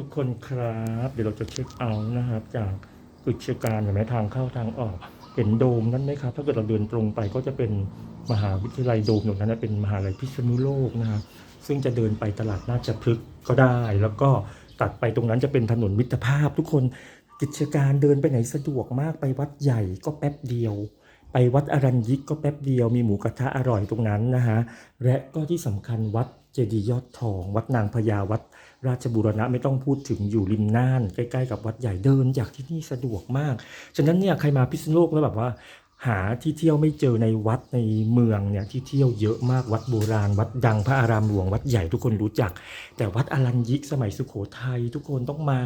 ทุกคนครับ เดี๋ยวเราจะเช็คเอาท์นะครับ จากกิจการเห็นไหมทางเข้าทางออก เห็นโดมนั้นไหมครับ ถ้าเกิดเราเดินตรงไปก็จะเป็นมหาวิทยาลัยโดมตรงนั้นนะเป็นมหาลัยพิษณุโลกนะครับซึ่งจะเดินไปตลาดราชพฤกก็ได้ แล้วก็ตัดไปตรงนั้นจะเป็นถนนมิตรภาพ ทุกคนกิจการเดินไปไหนสะดวกมากไปวัดใหญ่ก็แป๊บเดียว ไปวัดอรัญยิกก็แป๊บเดียวมีหมูกระทะอร่อยตรงนั้นนะฮะและก็ที่สำคัญวัด เจดีย์ยอดทอง วัดนางพญาวัด ราชบุรณะไม่ต้องพูดถึงอยู่ริมน่าน ใกล้ ๆ กับวัดใหญ่เดินจากที่นี่สะดวกมาก ฉะนั้นเนี่ยใครมาพิษณุโลกแล้วแบบว่า หาที่เที่ยวไม่เจอในวัดในเมืองเนี่ยที่เที่ยวเยอะมากวัดโบราณ วัดดังพระอารามหลวงวัดใหญ่ทุกคนรู้จัก แต่วัดอรัญยิกสมัยสุโขทัยทุกคนต้องมา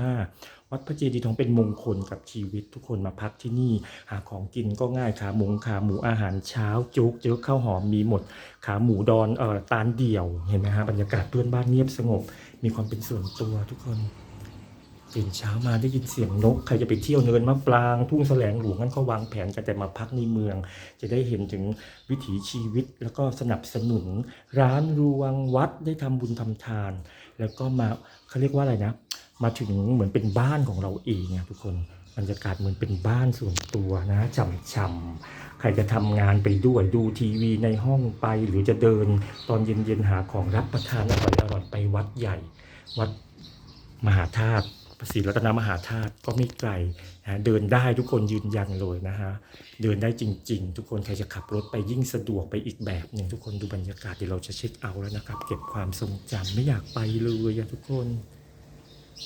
วัดพระเจดีย์ทองเป็นมงคลกับชีวิตทุกคนมาพักที่นี่ หาของกินก็ง่ายขาหมูขาหมูอาหารเช้าโจ๊กเจอข้าวหอมมีหมด ขาหมูดอนเอ่อตาลเดี่ยวเห็นไหมฮะบรรยากาศเพื่อนบ้านเงียบสงบ มีความเป็นส่วนตัวทุกคน ตื่นเช้ามาได้ยินเสียงนก ใครจะไปเที่ยวเนินมะปราง ทุ่งแสลงหลวงงั้นก็วางแผนกันแต่มาพักในเมือง จะได้เห็นถึงวิถีชีวิตแล้วก็สนับสนุน ร้านรวงวัดได้ทำบุญทำทาน แล้วก็มาเขาเรียกว่าอะไรนะ มาถึงเหมือนเป็นบ้านของเราเองอะทุกคนบรรยากาศเหมือนเป็นบ้านส่วนตัวนะช่ำๆใครจะทำงานไปด้วยดูทีวีในห้องไป หรือจะเดินตอนเย็นๆหาของรับประทานอร่อยๆไปวัดใหญ่ วัดมหาธาตุ พระศรีรัตนมหาธาตุก็ไม่ไกลนะเดินได้ทุกคนยืนยันเลยนะฮะเดินได้จริง ๆ ทุกคนใครจะขับรถไปยิ่งสะดวกไปอีกแบบหนึ่งทุกคนดูบรรยากาศเดี๋ยวเราจะเช็คเอาแล้วนะครับ เก็บความทรงจำไม่อยากไปเลยอะทุกคน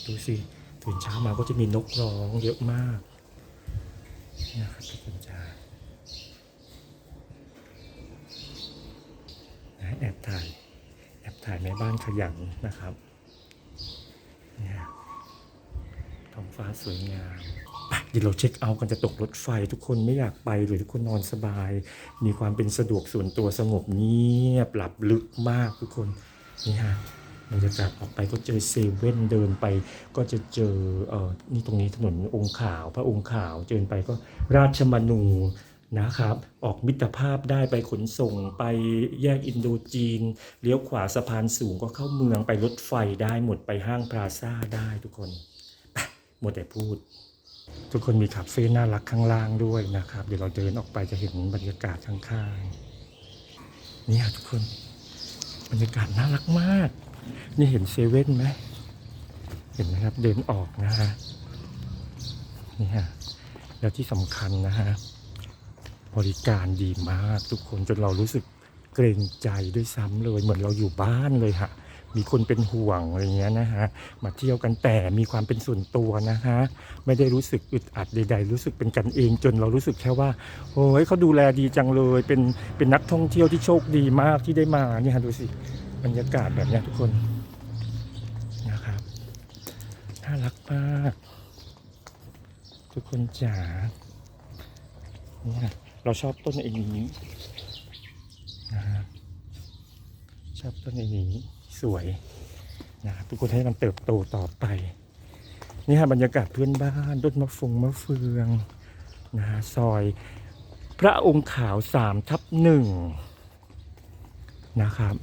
ดูสิตื่นเช้ามาก็จะมีนกร้องเยอะมากนี่ยครับทุกคนจ้านะแอบถ่ายแอบถ่ายแม่บ้านขยันนะครับเนี่ยท้อง ฟ้าสวยงามปเดี๋ยวเราเช็คเอาท์กันจะตกรถไฟ ทุกคนไม่อยากไปหรือทุกคนนอนสบาย มีความเป็นสะดวกส่วนตัวสงบเงียบหลับลึกมากทุกคนนี่ฮะบรรยากาศออกไปก็เจอเซเว่นเดินไป ก็จะเจอเออนี่ตรงนี้ถนนองค์ขาว พระองค์ขาวเดินไปก็ราชมนูนะครับ ออกมิตรภาพได้ไปขนส่งไปแยกอินโดจีน เลี้ยวขวาสะพานสูงก็เข้าเมืองไปรถไฟได้หมดไปห้างพลาซ่าได้ทุกคน มดแต่พูด ทุกคนมีคาเฟ่น่ารักข้างล่างด้วยนะครับ เดี๋ยวเราเดินออกไปจะเห็นบรรยากาศข้างๆนี่ทุกคนบรรยากาศน่ารักมาก นี่เห็นเซเว่นไหมเห็นไหมครับเดินออกนะฮะนี่ฮะแล้วที่สำคัญนะฮะบริการดีมากทุกคนจนเรารู้สึกเกรงใจด้วยซ้ำเลย เหมือนเราอยู่บ้านเลยฮะ มีคนเป็นห่วงอะไรเงี้ยนะฮะมาเที่ยวกันแต่มีความเป็นส่วนตัวนะฮะไม่ได้รู้สึกอึดอัดใด ๆ รู้สึกเป็นกันเองจนเรารู้สึกแค่ว่าโอ้ยเขาดูแลดีจังเลยเป็นเป็นนักท่องเที่ยวที่โชคดีมากที่ได้มาเนี่ยฮะดูสิบรรยากาศแบบนี้ทุกคนนะครับน่ารักมาก ทุกคนจ๋าเนี่ยเราชอบต้นไอ้นี้นะครับชอบต้นไอ้นี้ สวยนะครับทุกคนให้มันเติบโตต่อไป นี่ฮะบรรยากาศเพื่อนบ้านต้นมะฟงมะเฟืองนะฮะซอย พระองค์ขาวสามทับหนึ่งนะครับ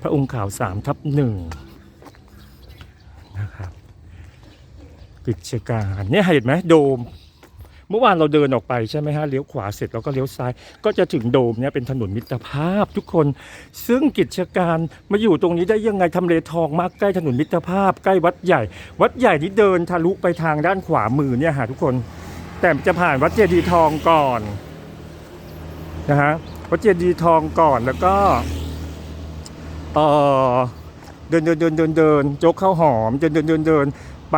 พระองค์ขาวสามทับหนึ่งนะครับกิจการเนี่ยเห็นไหมโดม เมื่อวานเราเดินออกไปใช่ไหมฮะเลี้ยวขวาเสร็จแล้วก็เลี้ยวซ้าย ก็จะถึงโดมเนี่ยเป็นถนนมิตรภาพทุกคน ซึ่งกิจการมาอยู่ตรงนี้ได้ยังไงทำเลทองมากใกล้ถนนมิตรภาพ ใกล้วัดใหญ่ วัดใหญ่นี่เดินทะลุไปทางด้านขวามือเนี่ยฮะทุกคน แต่จะผ่านวัดเจดีย์ทองก่อนนะฮะวัดเจดีย์ทองก่อนแล้วก็เออเดินเดินเดินเดินเดินโจ๊กข้าวหอมเดินเดินเดินเดินไป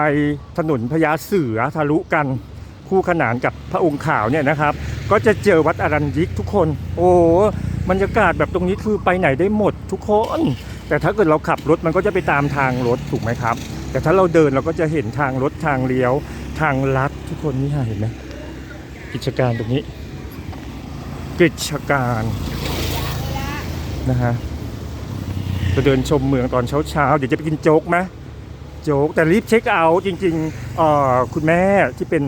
ถนนพญาเสือทะลุกัน คู่ขนานกับพระองค์ขาวเนี่ยนะครับ ก็จะเจอวัดอรัญยิกทุกคน โอ้บรรยากาศแบบตรงนี้คือไปไหนได้หมดทุกคน แต่ถ้าเกิดเราขับรถมันก็จะไปตามทางรถถูกไหมครับ แต่ถ้าเราเดินเราก็จะเห็นทางรถทางเลี้ยว ทางลัดทุกคนนี่เห็นไหมกิจการตรงนี้ กิจการนะฮะจะเดินชมเมืองตอนเช้าๆเดี๋ยวจะไปกินโจ๊กไหมโจ๊กแต่รีบเช็คเอาท์จริงๆอ่อคุณแม่ที่เป็น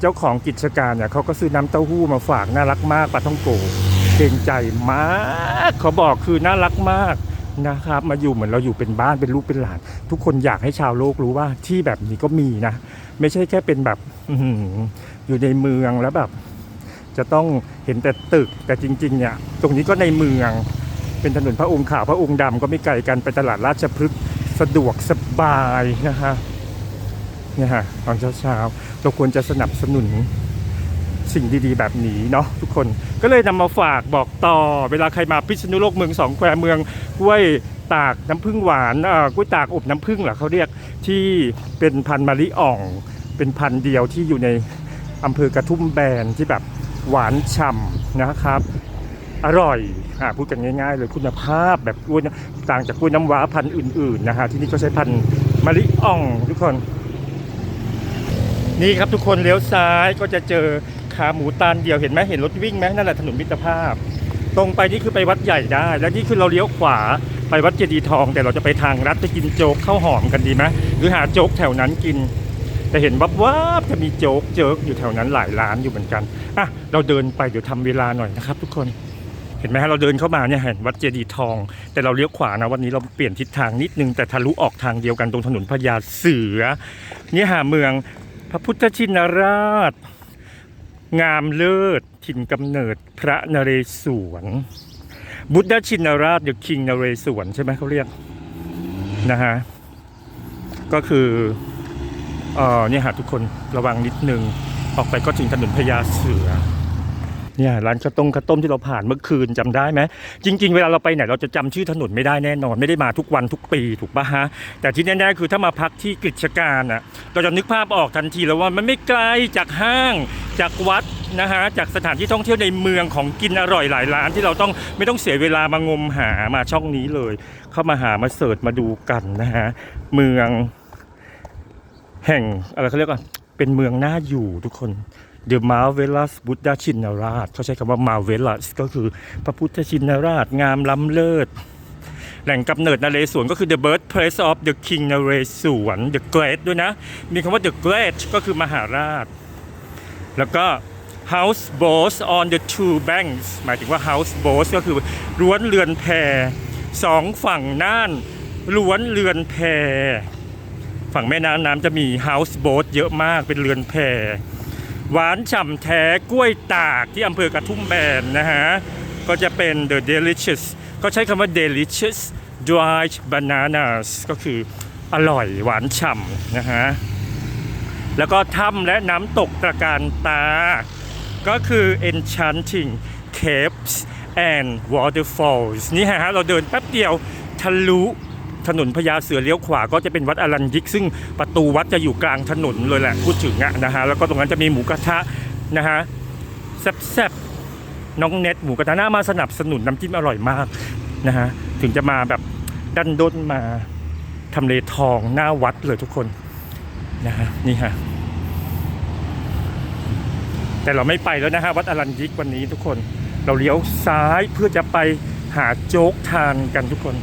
เจ้าของกิจการเนี่ยเขาก็ซื้อน้ำเต้าหู้มาฝากน่ารักมากปลาท่องโกเกรงใจมากเขาบอกคือน่ารักมากนะครับ มาอยู่เหมือนเราอยู่เป็นบ้านเป็นลูกเป็นหลาน ทุกคนอยากให้ชาวโลกรู้ว่าที่แบบนี้ก็มีนะ ไม่ใช่แค่เป็นแบบอื้อหืออยู่ในเมืองแล้วแบบ จะต้องเห็นแต่ตึกแต่จริง ๆ เนี่ย ตรงนี้ก็ในเมือง เป็นถนนพระองค์ขาวพระองค์ดำก็ไม่ไกลกันไปตลาดราชพฤกษ์สะดวกสบายนะฮะ เนี่ยฮะตอนเช้าๆเราควรจะสนับสนุนสิ่งดีๆ แบบนี้เนาะทุกคนก็เลยนำมาฝากบอกต่อ เวลาใครมาพิษณุโลกเมืองสองแควเมืองกล้วยตากน้ำผึ้งหวานอ่อกล้วยตากอบน้ำผึ้งเหรอเขาเรียกที่เป็นพันธุ์มะลิอ่อง เป็นพันธุ์เดียวที่อยู่ในอำเภอกระทุ่มแบนที่แบบหวานฉ่ำนะครับ อร่อยอ่าพูดกันง่ายๆ เลยคุณภาพแบบกล้วยต่างจากกล้วยน้ำว้าพันธุ์อื่นๆนะฮะที่นี่ก็ใช้พันธุ์มะลิอ่องทุกคน นี่ครับทุกคนเลี้ยวซ้ายก็จะเจอขาหมูตานเดียวเห็นไหมเห็นรถวิ่งไหมนั่นแหละถนนมิตรภาพ ตรงไปนี่คือไปวัดใหญ่ได้ แล้วนี่คือเราเลี้ยวขวาไปวัดเจดีย์ทอง แต่เราจะไปทางรัฐไปกินโจ๊กข้าวหอมกันดีไหมหรือหาโจ๊กแถวนั้นกิน แต่เห็นวับวับจะมีโจ๊กเจ๊กอยู่แถวนั้นหลายร้านอยู่เหมือนกันอะเราเดินไปเดี๋ยวทำเวลาหน่อยนะครับ ทุกคนเห็นไหมฮะเราเดินเข้ามาเนี่ยเห็นวัดเจดีย์ทอง แต่เราเลี้ยวขวานะวันนี้เราเปลี่ยนทิศทางนิดนึงแต่ทะลุออกทางเดียวกันตรงถนนพญาเสือเนี่ยหาเมือง พระพุทธชินราช งามเลิศถิ่นกำเนิดพระนเรศวร บุตรชินราชเดอคิงนเรศวรใช่ไหมเขาเรียกนะฮะก็คือเออเนี่ยฮะทุกคนระวังนิดนึง ออกไปก็ถึงถนนพญาเสือ เนี่ยร้านข้าวต้มข้าวต้มที่เราผ่านเมื่อคืนจำได้ไหมจริง ๆ เวลาเราไปไหนเราจะจำชื่อถนนไม่ได้แน่นอน ไม่ได้มาทุกวันทุกปีถูกปะฮะแต่ที่แน่ๆคือถ้ามาพักที่กฤษการอะเราจะนึกภาพออกทันทีแล้วว่ามันไม่ไกลจากห้างจากวัดนะฮะจากสถานที่ท่องเที่ยวในเมืองของกินอร่อยหลายร้านที่เราต้องไม่ต้องเสียเวลามางมหามาช่องนี้เลย เข้ามาหามาเสิร์ชมาดูกันนะฮะเมือง แห่งอะไรเขาเรียกว่าเป็นเมืองน่าอยู่ทุกคน The Marvelous Buddha ชินราช เขาใช้คำว่า Marvelous ก็คือพระพุทธชินราช งามล้ำเลิศ แหล่งกำเนิดนเรศวรก็คือ the birthplace of the king นเรศวร the great ด้วยนะ มีคำว่า the great ก็คือมหาราช แล้วก็ house boats on the two banks หมายถึงว่า house boats ก็คือล้วนเรือนแพสองฝั่งน่านล้วนเรือนแพ ฝั่งแม่น้ำน้ำจะมี house boat เยอะมากเป็นเรือนแพ หวานฉ่ำแท้กล้วยตากที่อำเภอกระทุ่มแบนนะฮะ ก็จะเป็น the delicious ก็ใช้คำว่า delicious dried bananas ก็คืออร่อยหวานฉ่ำนะฮะ แล้วก็ถ้ำและน้ำตกตระการตา ก็คือ enchanting caves and waterfalls นี่ฮะ เราเดินแป๊บเดียวทะลุ ถนนพญาเสือเลี้ยวขวาก็จะเป็นวัดอรัญยิก ซึ่งประตูวัดจะอยู่กลางถนนเลยแหละพูดถึงอะนะฮะแล้วก็ตรงนั้นจะมีหมูกระทะนะฮะแซ่บๆน้องเน็ตหมูกระทะหน้ามาสนับสนุนน้ำจิ้มอร่อยมากนะฮะถึงจะมาแบบดันด้นมาทำเลทองหน้าวัดเลยทุกคนนะฮะนี่ฮะแต่เราไม่ไปแล้วนะฮะวัดอรัญยิกวันนี้ทุกคน เราเลี้ยวซ้ายเพื่อจะไปหาโจ๊กทานกันทุกคน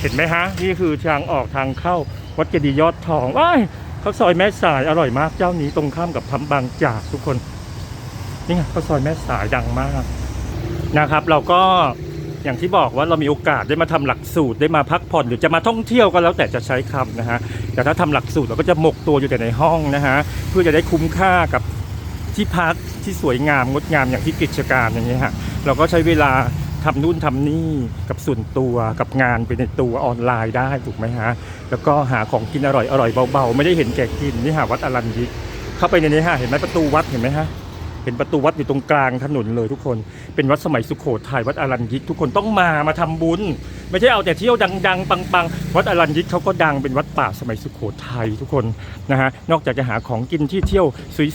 เห็นไหมฮะ นี่คือทางออกทางเข้าวัดเจดีย์ยอดทองว้ายข้าวซอยแม่สายอร่อยมากเจ้านี้ตรงข้ามกับพับบางจากทุกคน นี่ไงข้าวซอยแม่สายดังมากนะครับ เราก็อย่างที่บอกว่าเรามีโอกาสได้มาทำหลักสูตรได้มาพักผ่อนหรือจะมาท่องเที่ยวก็แล้วแต่จะใช้คำนะฮะแต่ถ้าทำหลักสูตรเราก็จะหมกตัวอยู่แต่ในห้องนะฮะเพื่อจะได้คุ้มค่ากับที่พักที่สวยงามงดงามอย่างที่กิจการอย่างเงี้ฮะเราก็ใช้เวลา ทำนู่นทำนี่กับส่วนตัวกับงานไปในตัวออนไลน์ได้ถูกไหมฮะ แล้วก็หาของกินอร่อยอร่อยเบาๆ ไม่ได้เห็นแก่กินนี่ฮะวัดอรัญยิกเข้าไปในนี้ฮะเห็นไหมประตูวัดเห็นไหมฮะ เห็นประตูวัดอยู่ตรงกลางถนนเลยทุกคน เป็นวัดสมัยสุโขทัยวัดอรัญยิก ทุกคนต้องมามาทำบุญ ไม่ใช่เอาแต่เที่ยวดังๆ ปังๆ วัดอรัญยิกเขาก็ดังเป็นวัดป่าสมัยสุโขทัยทุกคนนะฮะนอกจากจะหาของกินที่เที่ยว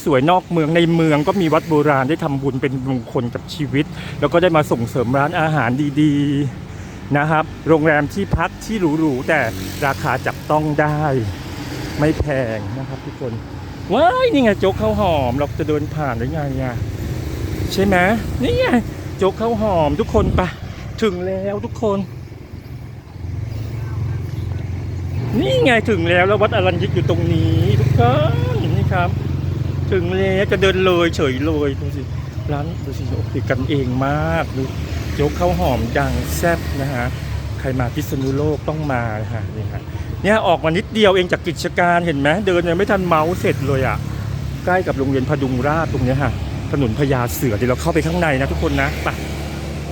สวยๆนอกเมืองในเมืองก็มีวัดโบราณได้ทำบุญเป็นมงคลกับชีวิต แล้วก็ได้มาส่งเสริมร้านอาหารดีๆนะครับ โรงแรมที่พักที่หรูๆแต่ราคาจับต้องได้ ไม่แพงนะครับทุกคนว้ายนี่ไงโจ๊กข้าวหอม เราจะเดินผ่านได้ไงอะใช่ไหมนี่ไงโจ๊กข้าวหอมทุกคนปะถึงแล้วทุกคน นี่ไงถึงแล้วแล้ววัดอรัญยิกอยู่ตรงนี้ทุกคนนี่ครับ ถึงแล้วจะเดินเลยเฉยเลยดูสิร้านดูสิโอ้โหกันเองมากดูโจ๊กข้าวหอมดังแซ่บนะฮะขรมาพิษณุโลกต้องมาฮะนี่ฮะ เนี่ยออกมานิดเดียวเองจากกิจการเห็นไหมเดินยังไม่ทันเมาส์เสร็จเลยอะใกล้กับโรงเรียนพดุงราชตรงนี้ยฮะถนนพญาเสือเดี๋ยวเราเข้าไปข้างในนะทุกคนนะไป